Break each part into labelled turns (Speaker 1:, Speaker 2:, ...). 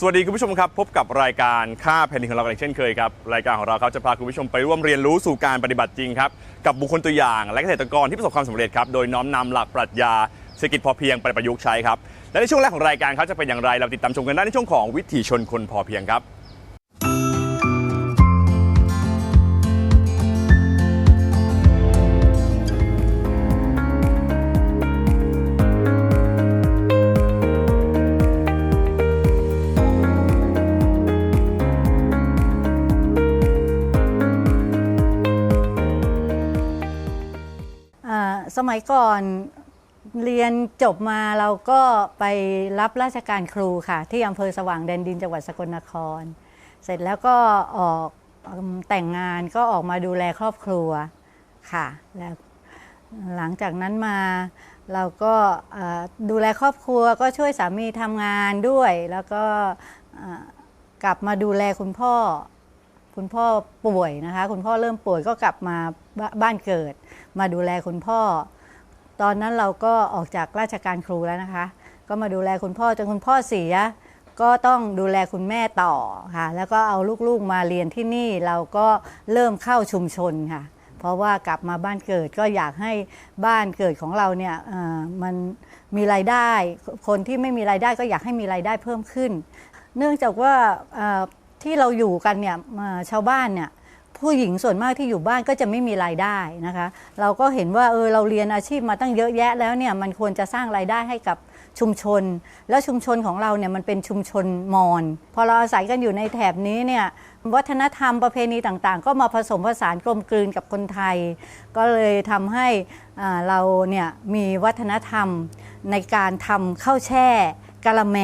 Speaker 1: สวัสดีคุณผู้ชมครับ พบกับรายการค่าแผ่นดินของเรากันเช่นเคยครับ รายการของเราครับจะพาคุณผู้ชมไปร่วมเรียนรู้สู่การปฏิบัติจริงครับ กับบุคคลตัวอย่าง และเกษตรกรที่ประสบความสำเร็จครับโดยน้อมนำหลักปรัชญาเศรษฐกิจพอเพียงไปประยุกต์ใช้ครับและในช่วงแรกของรายการครับจะเป็นอย่างไรเราติดตามชมกันได้ในช่วงของวิถีชนคนพอเพียงครับ
Speaker 2: มัยก่อนเรียนจบมาเราก็ไปรับราชการครูค่ะ ที่อำเภอสว่างแดนดินจังหวัดสกลนคร เสร็จแล้วก็ออกแต่งงานก็ออกมาดูแลครอบครัวค่ะแล้วหลังจากนั้นมาเราก็ดูแลครอบครัวก็ช่วยสามีทำงานด้วย แล้วก็กลับมาดูแลคุณพ่อ คุณพ่อป่วยนะคะ คุณพ่อเริ่มป่วยก็กลับมาบบ้านเกิด มาดูแลคุณพ่อ ตอนนั้นเราก็ออกจากราชการครูแล้วนะคะ ก็มาดูแลคุณพ่อจนคุณพ่อเสีย ก็ต้องดูแลคุณแม่ต่อค่ะ แล้วก็เอาลูกๆมาเรียนที่นี่เราก็เริ่มเข้าชุมชนค่ะ เพราะว่ากลับมาบ้านเกิดก็อยากให้บ้านเกิดของเราเนี่ยมันมีรายได้ คนที่ไม่มีรายได้ก็อยากให้มีรายได้เพิ่มขึ้น เนื่องจากว่าที่เราอยู่กันเนี่ยชาวบ้านเนี่ย ผู้หญิงส่วนมากที่อยู่บ้านก็จะไม่มีรายได้นะคะ เราก็เห็นว่าเออเราเรียนอาชีพมาตั้งเยอะแยะแล้วเนี่ยมันควรจะสร้างรายได้ให้กับชุมชน แล้วชุมชนของเราเนี่ยมันเป็นชุมชนมอญพอเราอาศัยกันอยู่ในแถบนี้เนี่ยวัฒนธรรมประเพณีต่างๆ ก็มาผสมผสานกลมกลืนกับคนไทย ก็เลยทำให้เราเนี่ยมีวัฒนธรรมในการทำข้าวแช่กะละแม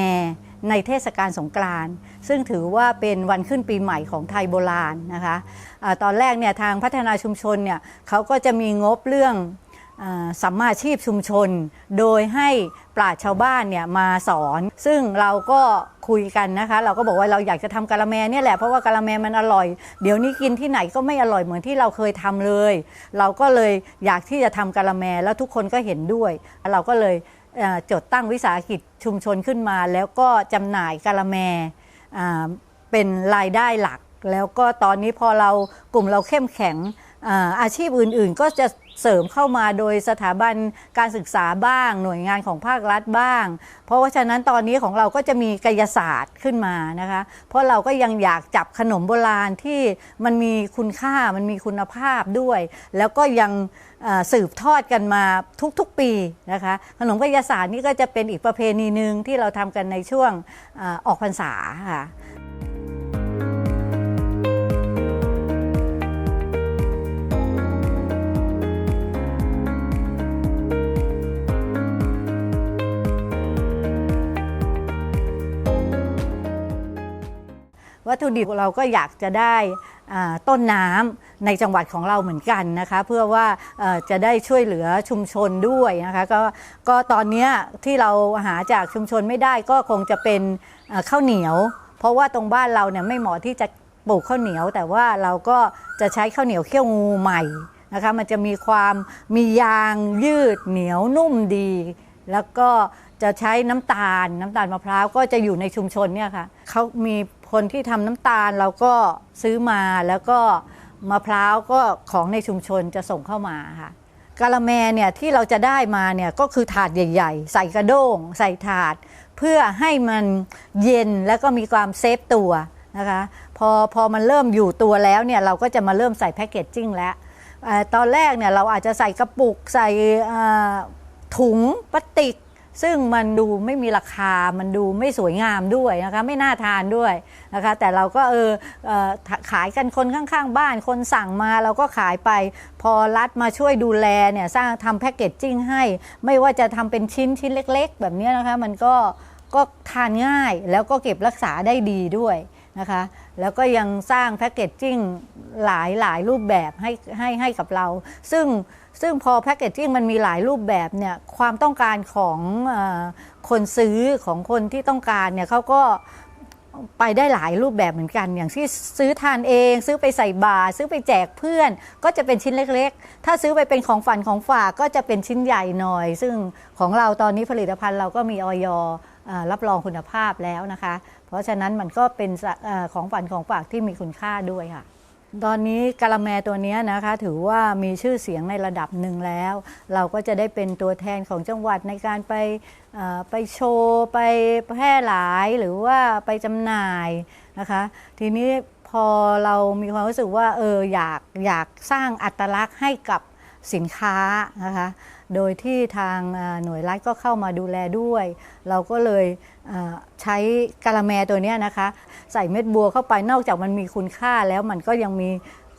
Speaker 2: ในเทศกาลสงกรานต์ซึ่งถือว่าเป็นวันขึ้นปีใหม่ของไทยโบราณนะคะอาตอนแรกเนี่ยทางพัฒนาชุมชนเนี่ยเขาก็จะมีงบเรื่องอสัมมาชีพชุมชน โดยให้ปราชชาวบ้านเนี่ยมาสอน ซึ่งเราก็คุยกันนะคะ เราก็บอกว่าเราอยากจะทำกะละแมเนี่ยแหละเพราะว่ากะละแมมันอร่อย เดี๋ยวนี้กินที่ไหนก็ไม่อร่อยเหมือนที่เราเคยทำเลย เราก็เลยอยากที่จะทำกะละแมแล้วทุกคนก็เห็นด้วย เราก็เลย จดตั้งวิสาหกิจชุมชนขึ้นมา แล้วก็จำหน่ายกะละแมอ่าเป็นรายได้หลัก แล้วก็ตอนนี้พอเรากลุ่มเราเข้มแข็งอาชีพอื่นๆ ก็จะ เสริมเข้ามาโดยสถาบันการศึกษาบ้าง หน่วยงานของภาครัฐบ้าง เพราะว่าฉะนั้นตอนนี้ของเราก็จะมีกายศาสตร์ขึ้นมานะคะ เพราะเราก็ยังอยากจับขนมโบราณที่มันมีคุณค่ามันมีคุณภาพด้วย แล้วก็ยังสืบทอดกันมาทุกๆปีนะคะขนมกายศาสตร์นี่ก็จะเป็นอีกประเพณีหนึ่งที่เราทำกันในช่วงออกพรรษาค่ะ ถุดิบเราก็อยากจะได้ต้นน้ำในจังหวัดของเราเหมือนกันนะคะ เพื่อว่าจะได้ช่วยเหลือชุมชนด้วยนะคะก็ก็ตอนนี้ที่เราหาจากชุมชนไม่ได้ก็คงจะเป็นข้าวเหนียว เพราะว่าตรงบ้านเราเนี่ยไม่เหมาะที่จะปลูกข้าวเหนียว แต่ว่าเราก็จะใช้ข้าวเหนียวเขี้ยวงูใหม่นะคะมันจะมีความมียางยืดเหนียวนุ่มดี แล้วก็จะใช้น้ำตาลน้ำตาลมะพร้าวก็จะอยู่ในชุมชนเนี่ยค่ะเขามี คนที่ทำน้ำตาลเราก็ซื้อมาแล้วก็มะพร้าวก็ของในชุมชนจะส่งเข้ามาค่ะกะละแมเนี่ยที่เราจะได้มาเนี่ยก็คือถาดใหญ่ ๆ ใส่กระด้ง ใส่ถาด เพื่อให้มันเย็นแล้วก็มีความเซฟตัวนะคะพอพอมันเริ่มอยู่ตัวแล้วเนี่ยเราก็จะมาเริ่มใส่แพคเกจจิ้งแล้วอตอนแรกเนี่ยเราอาจจะใส่กระปุกใส่ถุงพลาสติก ซึ่งมันดูไม่มีราคา มันดูไม่สวยงามด้วยนะคะ ไม่น่าทานด้วยนะคะ แต่เราก็เออเออขายกันคนข้างๆ บ้าน คนสั่งมาเราก็ขายไป พอรัฐมาช่วยดูแลเนี่ยสร้างทำแพ็กเกจจิ้งให้ ไม่ว่าจะทำเป็นชิ้นชิ้นเล็ก ๆ แบบนี้นะคะ มันก็ก็ทานง่ายแล้วก็เก็บรักษาได้ดีด้วยนะคะ แล้วก็ยังสร้างแพ็กเกจจิ้งหลายหลายรูปแบบให้ให้ให้กับเรา ซึ่ง ซึ่งพอแพ็กเกจจิ้งมันมีหลายรูปแบบเนี่ยความต้องการของอคนซื้อของคนที่ต้องการเนี่ยเขาก็ไปได้หลายรูปแบบเหมือนกัน อย่างที่ซื้อทานเอง ซื้อไปใส่บาตรซื้อไปแจกเพื่อน ก็จะเป็นชิ้นเล็กๆ ถ้าซื้อไปเป็นของฝันของฝากก็จะเป็นชิ้นใหญ่หน่อย ซึ่งของเราตอนนี้ผลิตภัณฑ์เราก็มีออยรับรองคุณภาพแล้วนะคะ เพราะฉะนั้นมันก็เป็นอของฝันของฝากที่มีคุณค่าด้วยค่ะ ตอนนี้กะละแมตัวนี้นะคะถือว่ามีชื่อเสียงในระดับหนึ่งแล้ว เราก็จะได้เป็นตัวแทนของจังหวัดในการไปไปโชว์ไปแพร่หลายหรือว่าไปจำหน่ายนะคะ ทีนี้พอเรามีความรู้สึกว่าเอออยากอยากสร้างอัตลักษณ์ให้กับสินค้านะคะ โดยที่ทางหน่วยรัฐก็เข้ามาดูแลด้วย เราก็เลยใช้กะละแมตัวนี้นะคะ ใส่เม็ดบัวเข้าไปนอกจากมันมีคุณค่าแล้วมันก็ยังมี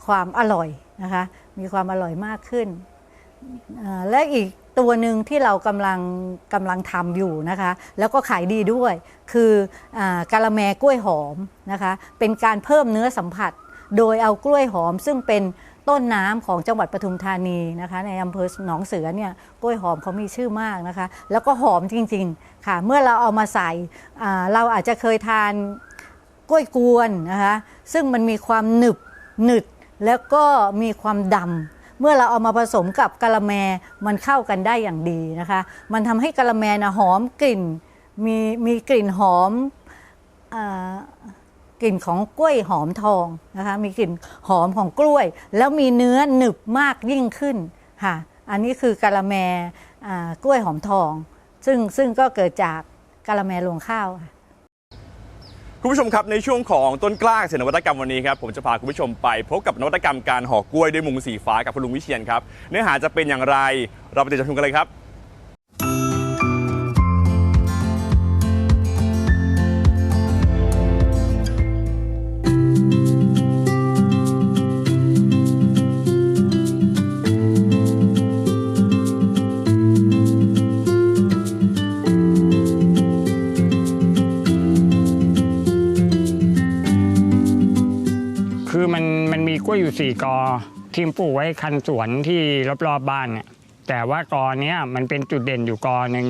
Speaker 2: ความอร่อยนะคะ มีความอร่อยมากขึ้น และอีกตัวหนึ่งที่เรากำลังกำลังทำอยู่นะคะ แล้วก็ขายดีด้วย คืออกะละแมกล้วยหอมนะคะ เป็นการเพิ่มเนื้อสัมผัส โดยเอากล้วยหอมซึ่งเป็น ต้นน้ำของจังหวัดปทุมธานีนะคะในอำเภอหนองเสือเนี่ยกล้วยหอมเขามีชื่อมากนะคะ แล้วก็หอมจริงๆค่ะ เมื่อเราเอามาใส่เราอาจจะเคยทานกล้วยกวนนะคะซึ่งมันมีความหนึบหนึดแล้วก็มีความดำเมื่อเราเอามาผสมกับกะละแมมันเข้ากันได้อย่างดีนะคะ มันทำให้กะละแมนะหอมกลิ่นมีมีกลิ่นหอมอา กลิ่นของกล้วยหอมทองนะคะมีกลิ่นหอมของกล้วย แล้วมีเนื้อหนึบมากยิ่งขึ้นค่ะอันนี้คือกะละแมกล้วยหอมทอง ซึ่งซึ่งก็เกิดจากกะละแมรวงข้าวคุ
Speaker 1: ณผู้ชมครับในช่วงของต้นกล้าเกษตรนวัตกรรมวันนี้ครับผมจะพาคุณผู้ชมไปพบกับนวัตกรรมการห่อกล้วยด้วยมุงสีฟ้ากับคุณลุงวิเชียนครับเนื้อหาจะเป็นอย่างไรเราไปติดตามชมกันเลยครับ
Speaker 3: อยู่สี่กอที่ปลูกไว้คันสวนที่รอบๆบ้านเนี่ยแต่ว่ากอเนี้ยมันเป็นจุดเด่นอยู่กอหนึ่ง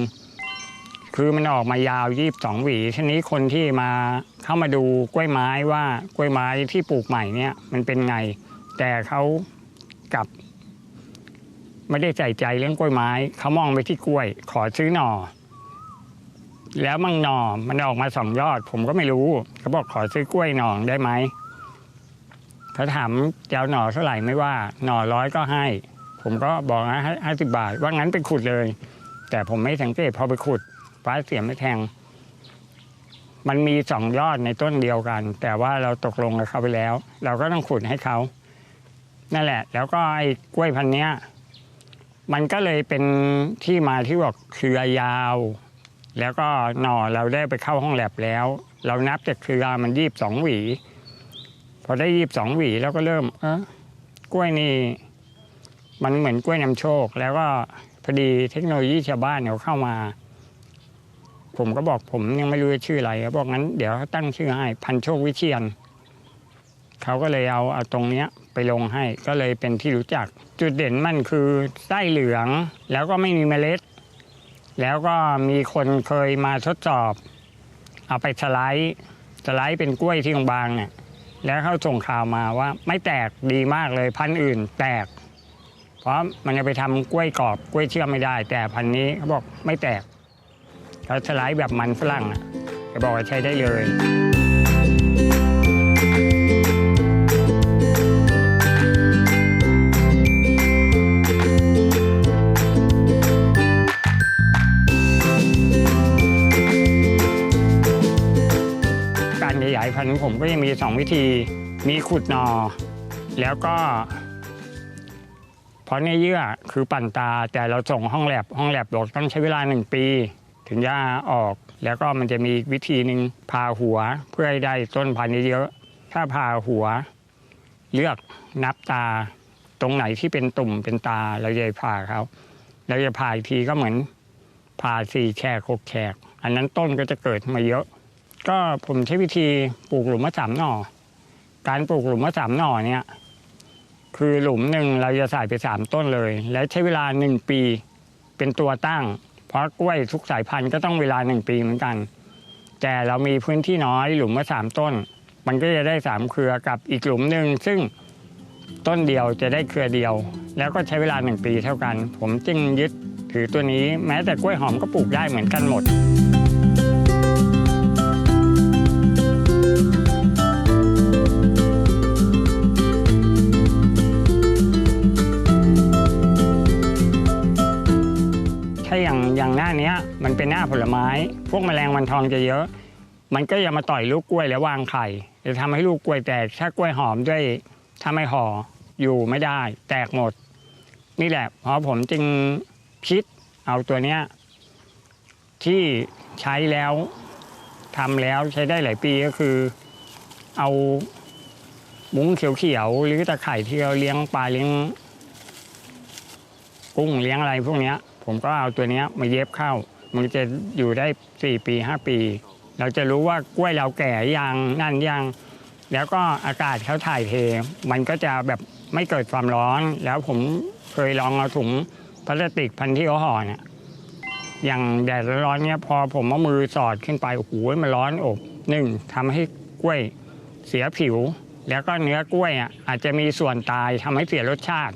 Speaker 3: คือมันออกมายาวยีบสองหวีทีนี้คนที่มาเข้ามาดูกล้วยไม้ว่ากล้วยไม้ที่ปลูกใหม่เนี่ยมันเป็นไง แต่เขากลับ ไม่ได้ใส่ใจเรื่องกล้วยไม้เขามองไปที่กล้วย ขอซื้อหน่อ แล้วมังหน่อมันออกมาสองยอด ผมก็ไม่รู้เขาบอกขอซื้อกล้วยหน่อได้ไหม เขาถามจะเอาหน่อเท่าไหร่ไม่ว่าหน่อร้อยก็ให้ ผมก็บอกนะห้าสิบบาท ว่างั้นไปขุดเลย แต่ผมไม่สังเกตพอไปขุดฟ้าเสียไม่แทง มันมีสองยอดในต้นเดียวกัน แต่ว่าเราตกลงกับเขาไปแล้ว เราก็ต้องขุดให้เขานั่นแหละ แล้วก็ไอ้กล้วยพันเนี้ย มันก็เลยเป็นที่มาที่บอกเครือยาว แล้วก็หน่อเราได้ไปเข้าห้องแลบแล้ว เรานับจากเครือมันยีบสองหวี พอได้ยีบสองหวีแล้วก็เริ่มเออกล้วยนี่มันเหมือนกล้วยนำโชค แล้วก็พอดีเทคโนโลยีชาวบ้านเขาเข้ามา ผมก็บอกผมยังไม่รู้จะชื่ออะไรเขาบอกงั้นเดี๋ยวเขาตั้งชื่อให้พันโชควิเชียนเขาก็เลยเอาเอาตรงเนี้ยไปลงให้ก็เลยเป็นที่รู้จัก จุดเด่นมันคือไส้เหลืองแล้วก็ไม่มีเมล็ด แล้วก็มีคนเคยมาทดสอบ เอาไปสไลด์สไลด์เป็นกล้วยที่บางๆเนี่ย แล้วเขาส่งข่าวมาว่าไม่แตกดีมากเลยพันธุ์อื่นแตก เพราะมันจะไปทำกล้วยกรอบกล้วยเชื่อมไม่ได้ แต่พันธุ์นี้เขาบอกไม่แตกเขาสไลด์แบบมันฝรั่งอะจะบอกว่าใช้ได้เลย ผมก็ยังมีสองวิธี มีขุดนอ แล้วก็เพราะในเยื่อคือปั่นตาแต่เราส่งห้องแลบห้องแลบบอกต้องใช้เวลาหนึ่งปี ถึงจะออก แล้วก็มันจะมีวิธีหนึ่งผ่าหัวเพื่อให้ได้ต้นพันธุ์เยอะๆถ้าผ่าหัว เลือกนับตา ตรงไหนที่เป็นตุ่มเป็นตาเราจะผ่าเขาเราจะผ่าอีกทีก็เหมือนผ่าสี่แฉกหกแฉกอันนั้นต้นก็จะเกิดมาเยอะ ก็ผมใช้วิธีปลูกหลุมมะสามหน่อ การปลูกหลุมมะสามหน่อเนี่ย คือหลุมหนึ่งเราจะใส่ไปสามต้นเลย และใช้เวลาหนึ่งปีเป็นตัวตั้ง เพราะกล้วยทุกสายพันธุ์ก็ต้องเวลาหนึ่งปีเหมือนกัน แต่เรามีพื้นที่น้อยหลุมมาสามต้น มันก็จะได้สามเครือกับอีกหลุมหนึ่งซึ่งต้นเดียวจะได้เครือเดียว แล้วก็ใช้เวลาหนึ่งปีเท่ากัน ผมจึงยึดถือตัวนี้ แม้แต่กล้วยหอมก็ปลูกได้เหมือนกันหมด หน้าเนี้ยมันเป็นหน้าผลไม้ พวกแมลงวันทองจะเยอะ มันก็จะมาต่อยลูกกล้วยแล้ววางไข่จะทำให้ลูกกล้วยแตกถ้ากล้วยหอมด้วยถ้าไม่ห่ออยู่ไม่ได้ แตกหมด นี่แหละเพราะผมจึงคิดเอาตัวเนี้ยที่ใช้แล้วทำแล้วใช้ได้หลายปีก็คือ เอามุ้งเขียวๆหรือตะไคร่ที่เราเลี้ยงปลาเลี้ยงกุ้งเลี้ยงอะไรพวกเนี้ย ผมก็เอาตัวนี้มาเย็บเข้า มันจะอยู่ได้ 4 ปี 5 ปี เราจะรู้ว่ากล้วยเราแก่ยังนั่นยัง แล้วก็อากาศเขาถ่ายเท มันก็จะแบบไม่เกิดความร้อน แล้วผมเคยลองเอาถุงพลาสติกพันที่เขาห่อเนี่ยอย่างแดดร้อนเนี้ยพอผมเอามือสอดขึ้นไปโอ้โหมันร้อนอบหนึ่งทำให้กล้วยเสียผิว แล้วก็เนื้อกล้วยอะอาจจะมีส่วนตายทำให้เสียรสชาติ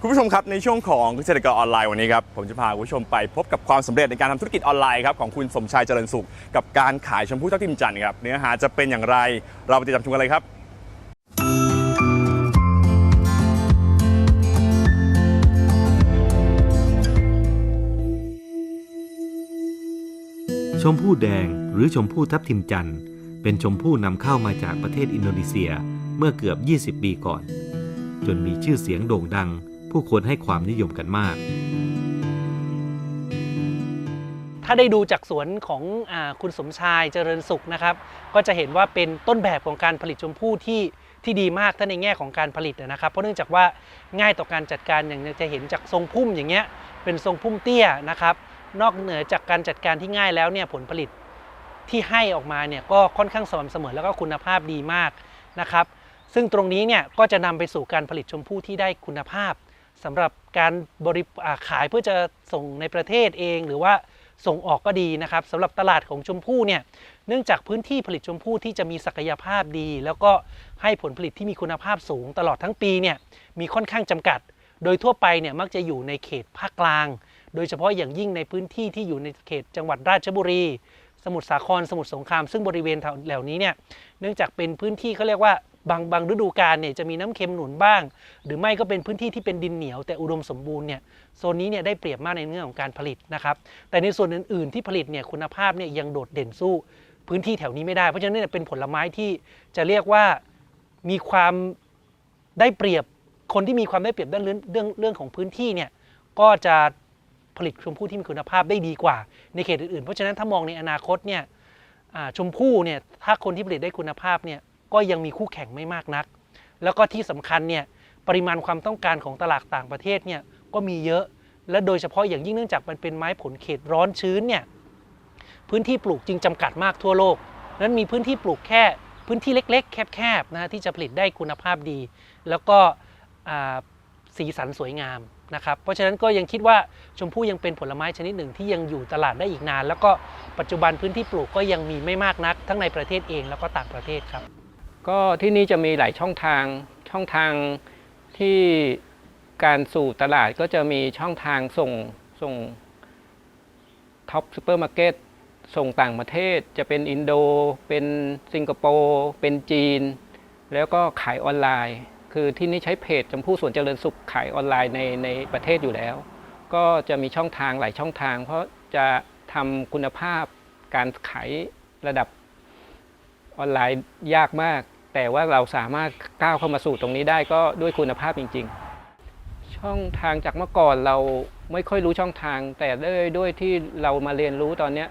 Speaker 1: คุณผู้ชมครับ ในช่วงของเกษตรกรออนไลน์วันนี้ครับ ผมจะพาคุณผู้ชมไปพบกับความสำเร็จในการทำธุรกิจออนไลน์ครับของคุณสมชายเจริญสุข กับการขายชมพู่ทับทิมจันทร์ครับเนื้อหาจะเป็นอย่างไรเราไปติดตามชมกันเลยครับ
Speaker 4: ชมพู่แดงหรือชมพู่ทับทิมจันทร์เป็นชมพู่นำเข้ามาจากประเทศอินโดนีเซียเมื่อเกือบ 20 ปีก่อน จนมีชื่อเสียงโด่งดัง ผู้คนให้ความนิยมกันมาก
Speaker 5: ถ้าได้ดูจากสวนของอคุณสมชายเจริญสุขนะครับ ก็จะเห็นว่าเป็นต้นแบบของการผลิตชมพู่ที่ที่ดีมากถ้าในแง่ของการผลิตนะครับ เพราะเนื่องจากว่าง่ายต่อการจัดการอย่างจะเห็นจากทรงพุ่มอย่างเงี้ยเป็นทรงพุ่มเตี้ยนะครับ นอกเหนือจากการจัดการที่ง่ายแล้วเนี่ยผลผลิตที่ให้ออกมาเนี่ยก็ค่อนข้างสม่ำเสมอแล้วก็คุณภาพดีมากนะครับ ซึ่งตรงนี้เนี่ยก็จะนำไปสู่การผลิตชมพู่ที่ได้คุณภาพ สำหรับการบริขายเพื่อจะส่งในประเทศเองหรือว่าส่งออกก็ดีนะครับสำหรับตลาดของชมพู่เนี่ยเนื่องจากพื้นที่ผลิตชมพู่ที่จะมีศักยภาพดี แล้วก็ให้ผลผลิตที่มีคุณภาพสูงตลอดทั้งปีเนี่ยมีค่อนข้างจำกัด โดยทั่วไปเนี่ยมักจะอยู่ในเขตภาคกลาง โดยเฉพาะอย่างยิ่งในพื้นที่ที่อยู่ในเขตจังหวัดราชบุรี สมุทรสาครสมุทรสงครามซึ่งบริเวณเหล่านี้เนี่ยเนื่องจากเป็นพื้นที่เขาเรียกว่า บางบางฤดูกาลเนี่ยจะมีน้ำเค็มหนุนบ้าง หรือไม่ก็เป็นพื้นที่ที่เป็นดินเหนียวแต่อุดมสมบูรณ์เนี่ยโซนนี้เนี่ยได้เปรียบมากในเรื่องของการผลิตนะครับแต่ในส่วนอื่น ๆ ที่ผลิตเนี่ยคุณภาพเนี่ยยังโดดเด่นสู้พื้นที่แถวนี้ไม่ได้เพราะฉะนั้นเนี่ยเป็นผลไม้ที่จะเรียกว่ามีความได้เปรียบคนที่มีความได้เปรียบด้านเรื่องเรื่องเรื่องของพื้นที่เนี่ยก็จะผลิตชมพู่ที่มีคุณภาพได้ดีกว่า ในเขตอื่นๆ เพราะฉะนั้นถ้ามองในอนาคตเนี่ยชมพู่เนี่ยถ้าคนที่ผลิตได้คุณภาพเนี่ย ก็ยังมีคู่แข่งไม่มากนัก แล้วก็ที่สำคัญเนี่ยปริมาณความต้องการของตลาดต่างประเทศเนี่ยก็มีเยอะ และโดยเฉพาะอย่างยิ่งเนื่องจากมันเป็นไม้ผลเขตร้อนชื้นเนี่ยพื้นที่ปลูกจึงจำกัดมากทั่วโลก นั้นมีพื้นที่ปลูกแค่พื้นที่เล็ก ๆ แคบๆนะฮะที่จะผลิตได้คุณภาพดี แล้วก็สีสันสวยงามนะครับเพราะฉะนั้นก็ยังคิดว่าชมพู่ยังเป็นผลไม้ชนิดหนึ่งที่ยังอยู่ตลาดได้อีกนาน แล้วก็ปัจจุบันพื้นที่ปลูกก็ยังมีไม่มากนัก ทั้งในประเทศเองแล้วก็ต่างประเทศครับ
Speaker 6: ก็ที่นี่จะมีหลายช่องทางช่องทางที่การสู่ตลาดก็จะมีช่องทางส่งส่งท็อปซูเปอร์มาร์เก็ตส่งต่างประเทศจะเป็นอินโด เป็นสิงคโปร์เป็นจีน แล้วก็ขายออนไลน์ คือที่นี่ใช้เพจจำพู่สวนเจริญสุขขายออนไลน์ในในประเทศอยู่แล้ว ก็จะมีช่องทางหลายช่องทาง เพราะจะทำคุณภาพการขายระดับออนไลน์ยากมาก แต่ว่าเราสามารถก้าวเข้ามาสู่ตรงนี้ได้ก็ด้วยคุณภาพจริง ๆ ช่องทางจากเมื่อก่อนเราไม่ค่อยรู้ช่องทาง แต่ด้วยด้วยที่เรามาเรียนรู้ตอนนี้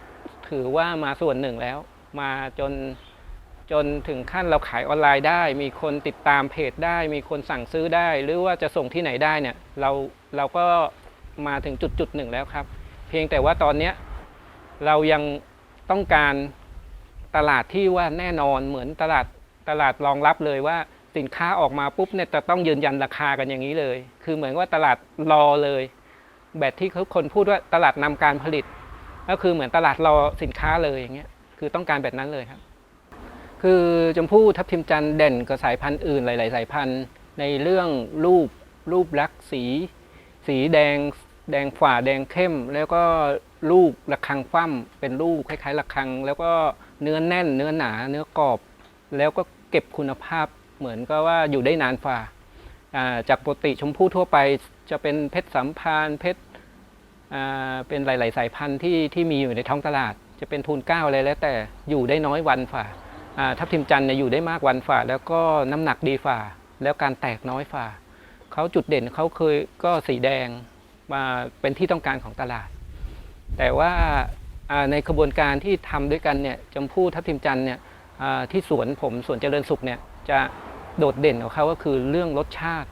Speaker 6: ถือว่ามาส่วนหนึ่งแล้ว มาจนจนถึงขั้นเราขายออนไลน์ได้ มีคนติดตามเพจได้ มีคนสั่งซื้อได้ หรือว่าจะส่งที่ไหนได้เนี่ยเราเราก็มาถึงจุดจุดหนึ่งแล้วครับ เพียงแต่ว่าตอนนี้เรายังต้องการตลาดที่ว่าแน่นอนเหมือนตลาด ตลาดรองรับเลยว่าสินค้าออกมาปุ๊บเนี่ยจะต้องยืนยันราคากันอย่างนี้เลย คือเหมือนว่าตลาดรอเลย แบบที่คนพูดว่าตลาดนำการผลิต ก็คือเหมือนตลาดรอสินค้าเลยอย่างเงี้ย คือต้องการแบบนั้นเลยครับ คือชมพู่ทับทิมจันทร์เด่นกับสายพันธุ์อื่นหลาย ๆ สายพันธุ์ ในเรื่องรูปรูปลักษณ์สี สีแดง แดงฝ่าแดงเข้ม แล้วก็ลูกระฆังคว่ำเป็นลูกคล้ายๆระฆัง แล้วก็เนื้อแน่น เนื้อหนา เนื้อกรอบ แล้วก็ เก็บคุณภาพเหมือนก็ว่าอยู่ได้นานฝ่าจากปกติชมพู่ทั่วไปจะเป็นเพชรสัมพันธ์เพชรเป็นหลาย ๆ สายพันธุ์ที่ที่มีอยู่ในท้องตลาด จะเป็นทูนเก้าอะไรแล้วแต่อยู่ได้น้อยวันฝ่าทับทิมจันทร์เนี่ยอยู่ได้มากวันฝ่า แล้วก็น้ำหนักดีฝ่า แล้วการแตกน้อยฝ่าเขาจุดเด่นเขาเคยก็สีแดงมาเป็นที่ต้องการของตลาด แต่ว่าในกระบวนการที่ทำด้วยกันเนี่ยจำพู่ทับทิมจันทร์เนี่ย ที่สวนผมสวนเจริญสุขเนี่ยจะโดดเด่นของเขาก็คือเรื่องรสชาติ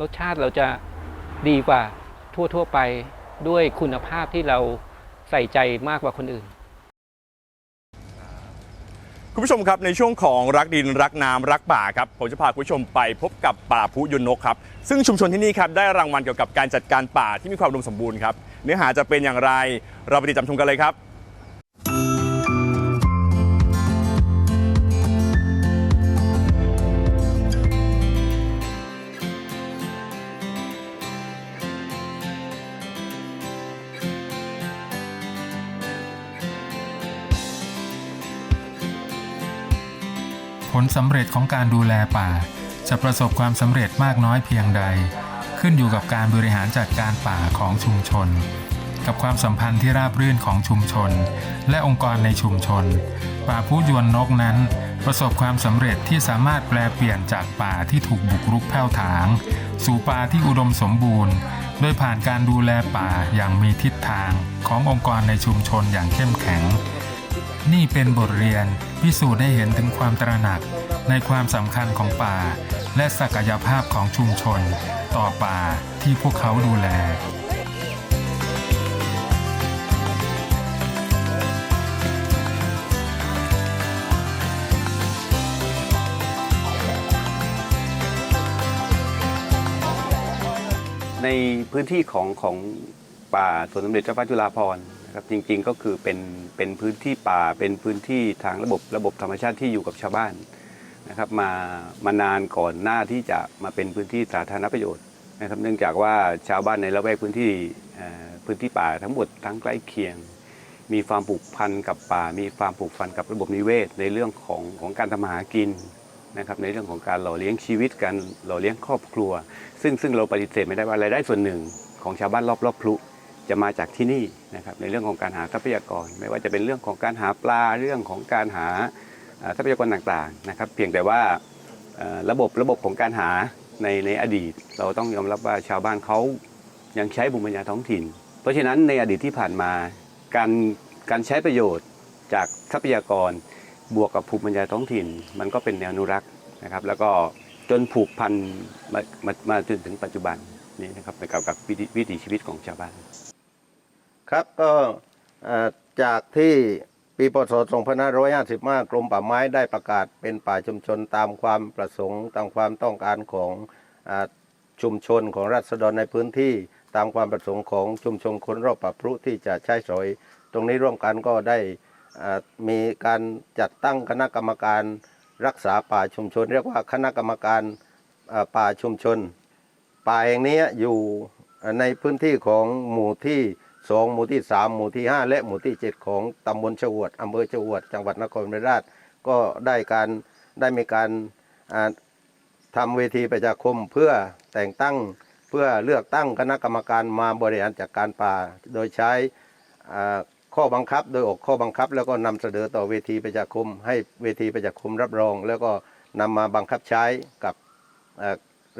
Speaker 6: รสชาติเราจะดีกว่าทั่ว ๆ ไปด้วยคุณภาพที่เราใส่ใจมากกว่าคนอื่น
Speaker 1: คุณผู้ชมครับในช่วงของรักดินรักน้ำรักป่าครับผมจะพาคุณผู้ชมไปพบกับป่าพุยนนกครับซึ่งชุมชนที่นี่ครับได้รางวัลเกี่ยวกับการจัดการป่าที่มีความอุดมสมบูรณ์ครับเนื้อหาจะเป็นอย่างไรเราไปติดตามชมกันเลยครับ
Speaker 7: ผลสำเร็จของการดูแลป่า จะประสบความสำเร็จมากน้อยเพียงใด ขึ้นอยู่กับการบริหารจัดการป่าของชุมชน กับความสัมพันธ์ที่ราบรื่นของชุมชน และองค์กรในชุมชน ป่าผู้ยวนนกนั้น ประสบความสำเร็จที่สามารถแปลเปลี่ยนจากป่าที่ถูกบุกรุกแผ่วถาง สู่ป่าที่อุดมสมบูรณ์ โดยผ่านการดูแลป่าอย่างมีทิศทางขององค์กรในชุมชนอย่างเข้มแข็ง นี่เป็นบทเรียน พิสูจน์ให้เห็นถึงความตระหนักในความสำคัญของป่า และศักยภาพของชุมชน ต่อป่าที่พวกเขาดูแล
Speaker 8: ในพื้นที่ของของป่าสวนสมเด็จเจ้าฟ้าจุฬาภรณ์ นะครับจริงๆก็คือเป็นเป็นพื้นที่ป่าเป็นพื้นที่ทางระบบระบบธรรมชาติที่อยู่กับชาวบ้านนะครับมามานานก่อนหน้าที่จะมาเป็นพื้นที่สาธารณประโยชน์นะครับ เนื่องจากว่าชาวบ้านในละแวกพื้นที่พื้นที่ป่าทั้งหมดทั้งใกล้เคียง มีความผูกพันกับป่า มีความผูกพันกับระบบนิเวศ ในเรื่องของของการทำหากินนะครับในเรื่องของการหล่อเลี้ยงชีวิตการหล่อเลี้ยงครอบครัว ซึ่งซึ่งเราปฏิเสธไม่ได้ว่ารายได้ส่วนหนึ่งของชาวบ้านรอบรอบพลุ จะมาจากที่นี่นะครับในเรื่องของการหาทรัพยากร ไม่ว่าจะเป็นเรื่องของการหาปลาเรื่องของการหาทรัพยากรต่างๆนะครับ เพียงแต่ว่าระบบระบบของการหาในในอดีต เราต้องยอมรับว่าชาวบ้านเขายังใช้ภูมิปัญญาท้องถิ่น เพราะฉะนั้นในอดีตที่ผ่านมาการการใช้ประโยชน์จากทรัพยากรบวกกับภูมิปัญญาท้องถิ่น มันก็เป็นแนวอนุรักษ์นะครับ แล้วก็จนผูกพันมามามาจนถึงปัจจุบันนี้นะครับกับกับวิถีชีวิตของชาวบ้าน
Speaker 9: ครับก็จากที่ปีพศ 2555 กรมป่าไม้ได้ประกาศเป็นป่าชุมชนตามความประสงค์ ตามความต้องการของอชุมชนของรัษฎรในพื้นที่ ตามความประสงค์ของชุมชนคนรอบป่าพรุที่จะใช้สอย ตรงนี้ร่วมกันก็ได้มีการจัดตั้งคณะกรรมการรักษาป่าชุมชน เรียกว่าคณะกรรมการป่าชุมชน ป่าแห่งนี้อยู่ในพื้นที่ของหมู่ที่ สองหมู่ที่สามหมู่ที่ห้าและหมู่ที่เจ็ดของตำบลชวดอำเภอชวด จังหวัดนครศรีธรรมราชก็ได้การได้มีการอ่าทำเวทีประชาคมเพื่อแต่งตั้งเพื่อเลือกตั้งคณะกรรมการมาบริหารจัดการป่า โดยใช้ข้อบังคับ โดยออกข้อบังคับ แล้วก็นำเสนอต่อเวทีประชาคม ให้เวทีประชาคมรับรอง แล้วก็นำมาบังคับใช้กับ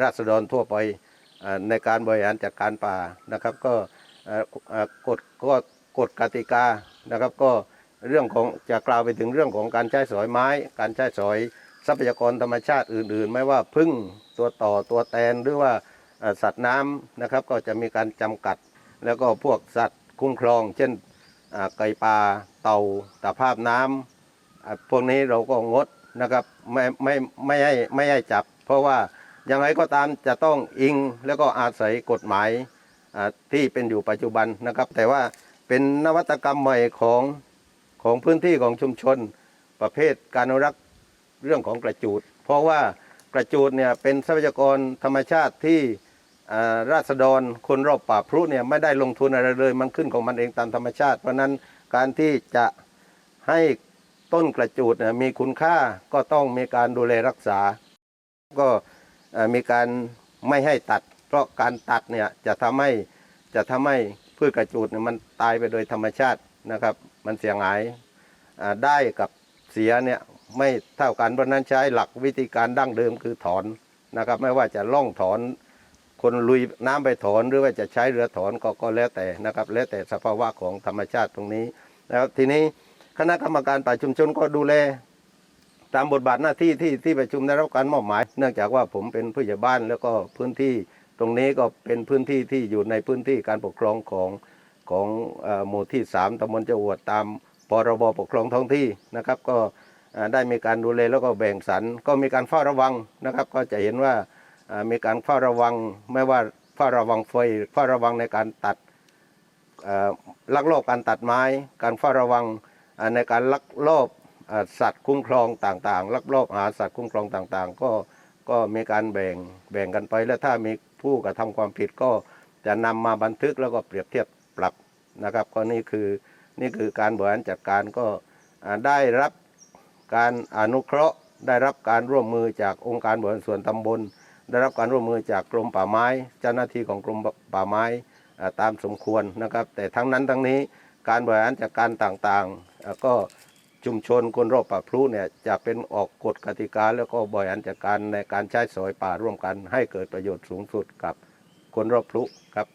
Speaker 9: ราษฎรทั่วไปในการบริหารจัดการป่านะครับ ก็ กฎก็กฎกติกานะครับก็เรื่องของจะกล่าวไปถึงเรื่องของการใช้สอยไม้ การใช้สอยทรัพยากรธรรมชาติอื่น ๆ ไม่ว่าพึ่งตัวต่อตัวแตนหรือว่าสัตว์น้ำนะครับก็จะมีการจำกัด แล้วก็พวกสัตว์คุ้มครอง เช่นไก่ป่าเต่าตะภาพน้ำอ่าพวกนี้เราก็งดนะครับไม่ไม่ไม่ให้ไม่ให้จับ เพราะว่ายังไงก็ตามจะต้องอิงแล้วก็อาศัยกฎหมาย ที่เป็นอยู่ปัจจุบันนะครับ แต่ว่าเป็นนวัตกรรมใหม่ของของพื้นที่ของชุมชน ประเภทการอนุรักษ์เรื่องของกระจูด เพราะว่ากระจูดเนี่ยเป็นทรัพยากรธรรมชาติที่ราษฎรคนรอบป่าพรุเนี่ยไม่ได้ลงทุนอะไรเลย มันขึ้นของมันเองตามธรรมชาติ เพราะนั้นการที่จะให้ต้นกระจูดเนี่ยมีคุณค่าก็ต้องมีการดูแลรักษา ก็มีการไม่ให้ตัด ราะการตัดเนี่ยจะทำให้จะทำให้พืชกระจูดเนี่ยมันตายไปโดยธรรมชาตินะครับ มันเสียหายได้กับเสียเนี่ยไม่เท่ากันเพราะนั้นใช้หลักวิธีการดั้งเดิมคือถอนนะครับ ไม่ว่าจะล่องถอนคนลุยน้ำไปถอนหรือว่าจะใช้เรือถอนก็ก็แล้วแต่นะครับ แล้วแต่สภาวะของธรรมชาติตรงนี้นะครับทีนี้คณะกรรมการป่าชุมชนก็ดูแลตามบทบาทหน้าที่ที่ที่ประชุมได้รับการมอบหมาย เนื่องจากว่าผมเป็นผู้ใหญ่บ้านแล้วก็พื้นที่ ตรงนี้ก็เป็นพื้นที่ที่อยู่ในพื้นที่การปกครองของของหมู่ที่ 3ตำบลจวดตามพรบปกครองท้องที่นะครับ ก็ได้มีการดูแลแล้วก็แบ่งสรรก็มีการเฝ้าระวังนะครับ ก็จะเห็นว่ามีการเฝ้าระวังไม่ว่าเฝ้าระวังไฟเฝ้าระวังในการตัดลักลอบการตัดไม้ การเฝ้าระวังในการลักลอบสัตว์คุ้มครองต่างๆ ลักลอบหาสัตว์คุ้มครองต่างๆ ก็ก็มีการแบ่งแบ่งกันไปแล้วถ้ามี ผู้กระทำความผิดก็จะนำมาบันทึกแล้วก็เปรียบเทียบปรับนะครับก็นี่คือนี่คือการบริหารจัดการก็ได้รับการอนุเคราะห์ ได้รับการร่วมมือจากองค์การบริหารส่วนตำบล ได้รับการร่วมมือจากกรมป่าไม้ เจ้าหน้าที่ของกรมป่าไม้ตามสมควรนะครับ แต่ทั้งนั้นทั้งนี้การบริหารจัดการต่างๆอ่าก็ ชุมชนคนรอบป่าพลุเนี่ยจะเป็นออกกฎกติกาแล้วก็บริหารจัดการในการใช้สอยป่าร่วมกันให้เกิดประโยชน์สูงสุดกับคนรอบพลุครับ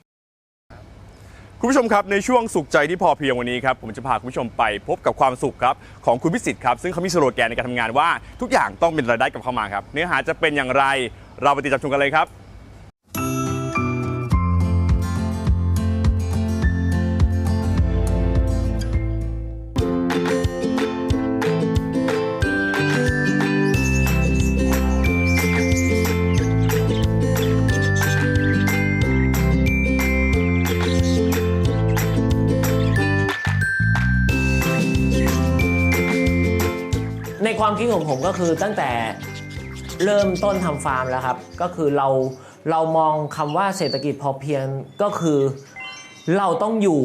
Speaker 1: คุณผู้ชมครับในช่วงสุขใจที่พอเพียงวันนี้ครับผมจะพาคุณผู้ชมไปพบกับความสุขครับของคุณพิสิทธิ์ครับซึ่งเขามีสโลแกนในการทำงานว่าทุกอย่างต้องเป็นรายได้กับเข้ามาครับเนื้อหาจะเป็นอย่างไรเราไปติดตามชมกันเลยครับ
Speaker 10: ความคิดของผมก็คือตั้งแต่เริ่มต้นทำฟาร์มแล้วครับ ก็คือเราเรามองคำว่าเศรษฐกิจพอเพียงก็คือเราต้องอยู่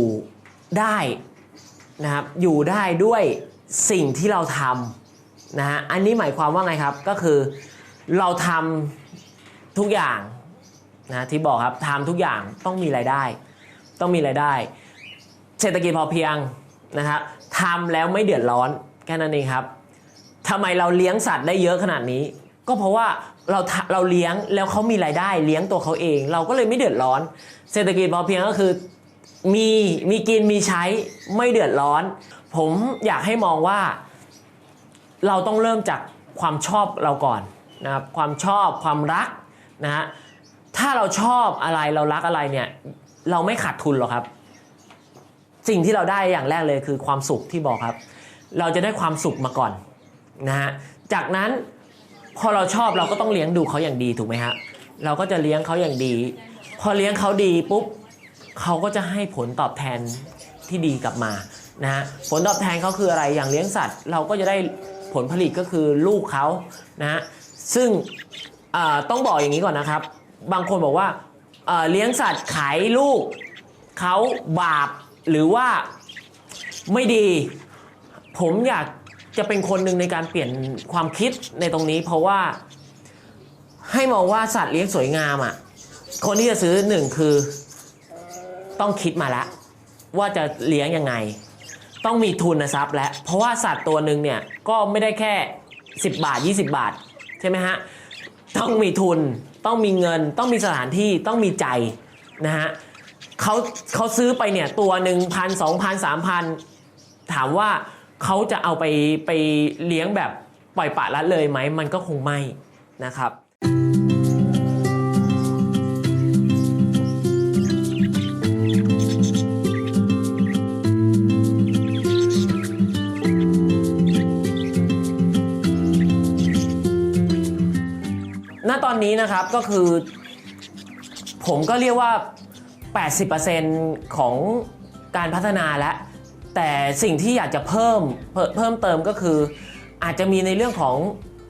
Speaker 10: ได้นะครับอยู่ได้ด้วยสิ่งที่เราทำนะฮะอันนี้หมายความว่าไงครับก็คือเราทำทุกอย่างนะที่บอกครับทำทุกอย่างต้องมีรายได้ ต้องมีรายได้ เศรษฐกิจพอเพียงนะครับทำแล้วไม่เดือดร้อนแค่นั้นเองครับ ทำไมเราเลี้ยงสัตว์ได้เยอะขนาดนี้ ก็เพราะว่าเราเราเลี้ยงแล้วเขามีรายได้เลี้ยงตัวเขาเอง เราก็เลยไม่เดือดร้อน เศรษฐกิจพอเพียงก็คือมีมีกินมีใช้ไม่เดือดร้อน ผมอยากให้มองว่า เราต้องเริ่มจากความชอบเราก่อนนะครับความชอบความรักนะฮะถ้าเราชอบอะไรเรารักอะไรเนี่ยเราไม่ขาดทุนหรอกครับ สิ่งที่เราได้อย่างแรกเลยคือความสุขที่บอกครับ เราจะได้ความสุขมาก่อน นะฮะจากนั้นพอเราชอบเราก็ต้องเลี้ยงดูเขาอย่างดีถูกไหมฮะเราก็จะเลี้ยงเขาอย่างดี พอเลี้ยงเขาดีปุ๊บเขาก็จะให้ผลตอบแทนที่ดีกลับมานะฮะผลตอบแทนเขาคืออะไรอย่างเลี้ยงสัตว์ เราก็จะได้ผลผลิตก็คือลูกเขานะฮะซึ่งต้องบอกอย่างนี้ก่อนนะครับ บางคนบอกว่าเเลี้ยงสัตว์ขายลูกเขาบาปหรือว่าไม่ดี ผมอยาก จะเป็นคนหนึ่งในการเปลี่ยนความคิดในตรงนี้ เพราะว่าให้มองว่าสัตว์เลี้ยงสวยงามอะ คนที่จะซื้อหนึ่งคือต้องคิดมาแล้วว่าจะเลี้ยงยังไง ต้องมีทุนทรัพย์แล้วเพราะว่าสัตว์ตัวหนึ่งเนี่ยก็ไม่ได้แค่ 10 บาท 20 บาท ใช่ไหมฮะ ต้องมีทุนต้องมีเงิน ต้องมีสถานที่ต้องมีใจนะฮะเขาเขาซื้อไปเนี่ยตัวหนึ่งพันสองพันสามพันถามว่า เขาจะเอาไปไปเลี้ยงแบบปล่อยปละละเลยไหมมันก็คงไม่นะครับณตอนนี้นะครับก็คือ ผมก็เรียกว่า 80%ของการพัฒนาแล้ว แต่สิ่งที่อยากจะเพิ่มเพิ่มเพิ่มเติมก็คือ อาจจะมีในเรื่องของ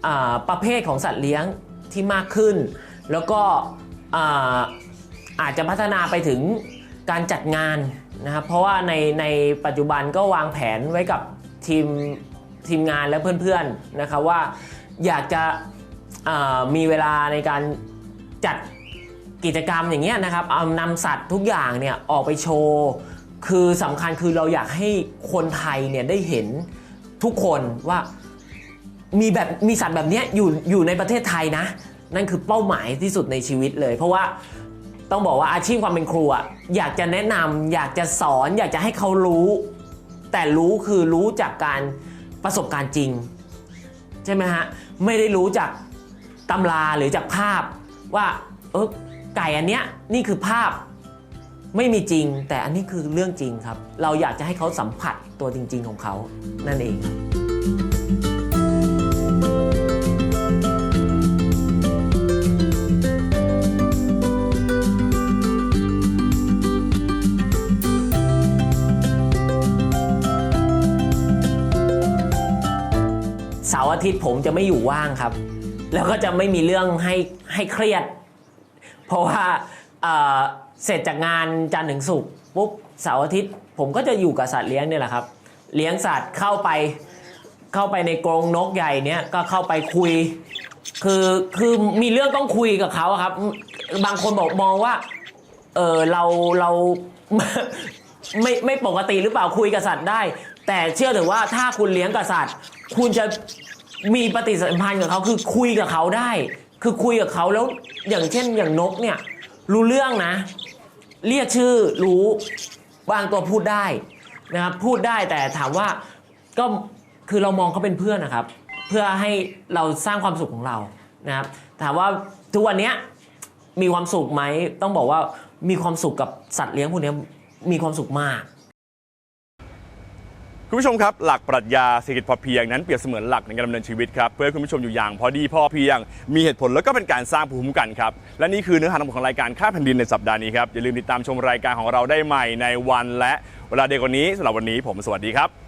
Speaker 10: อประเภทของสัตว์เลี้ยงที่มากขึ้น แล้วก็อาอาจจะพัฒนาไปถึงการจัดงานนะครับเพราะว่าในในปัจจุบันก็วางแผนไว้กับทีมทีมงานและเพื่อนๆนะครับว่าอยากจะมีเวลาในการจัดกิจกรรมอย่างเงี้ยนะครับเอานำสัตว์ทุกอย่างเนี่ยออกไปโชว์ คือสำคัญคือเราอยากให้คนไทยเนี่ยได้เห็นทุกคนว่ามีแบบมีสัตว์แบบนี้อยู่อยู่ในประเทศไทยนะ นั่นคือเป้าหมายที่สุดในชีวิตเลย เพราะว่าต้องบอกว่าอาชีพความเป็นครูอะอยากจะแนะนำอยากจะสอน อยากจะให้เขารู้ แต่รู้คือรู้จากการประสบการณ์จริง ใช่ไหมฮะ ไม่ได้รู้จากตำราหรือจากภาพว่าเออไก่อันเนี้ยนี่คือภาพ ไม่มีจริง แต่อันนี้คือเรื่องจริงครับ เราอยากจะให้เขาสัมผัสตัวจริง ๆ ของเขานั่นเองครับเสาร์อาทิตย์ผมจะไม่อยู่ว่างครับ แล้วก็จะไม่มีเรื่องให้ให้เครียด เพราะว่าเอ่อ เสร็จจากงานจันทร์ถึงศุกร์ปุ๊บเสาร์อาทิตย์ ผมก็จะอยู่กับสัตว์เลี้ยงเนี่ยแหละครับ เลี้ยงสัตว์เข้าไปเข้าไปในกรงนกใหญ่เนี่ยก็เข้าไปคุย คือคือมีเรื่องต้องคุยกับเขาอะครับ บางคนบอกมองว่าเออเราเรา ไม่ไม่ปกติหรือเปล่าคุยกับสัตว์ได้ แต่เชื่อเถอะว่าถ้าคุณเลี้ยงกับสัตว์ คุณจะมีปฏิสัมพันธ์กับเขาคือคุยกับเขาได้ คือคุยกับเขาแล้วอย่างเช่นอย่างนกเนี่ยรู้เรื่องนะ เรียกชื่อรู้บางตัวพูดได้นะครับพูดได้แต่ถามว่าก็คือเรามองเขาเป็นเพื่อนนะครับ เพื่อให้เราสร้างความสุขของเรานะครับถามว่าทุกวันเนี้ยมีความสุขไหมต้องบอกว่ามีความสุขกับสัตว์เลี้ยงพวกเนี้ยมีความสุขมาก
Speaker 1: คุณผู้ชมครับ หลักปรัชญาเศรษฐกิจพอเพียงนั้นเปรียบเสมือนหลักในการดำเนินชีวิตครับเพื่อให้คุณผู้ชมอยู่อย่างพอดีพอเพียง มีเหตุผลแล้วก็เป็นการสร้างภูมิคุ้มกันครับ และนี่คือเนื้อหาทั้งหมดของรายการค่าแผ่นดินในสัปดาห์นี้ครับอย่าลืมติดตามชมรายการของเราได้ใหม่ในวันและเวลาเดียวกันนี้สำหรับวันนี้ผมสวัสดีครับ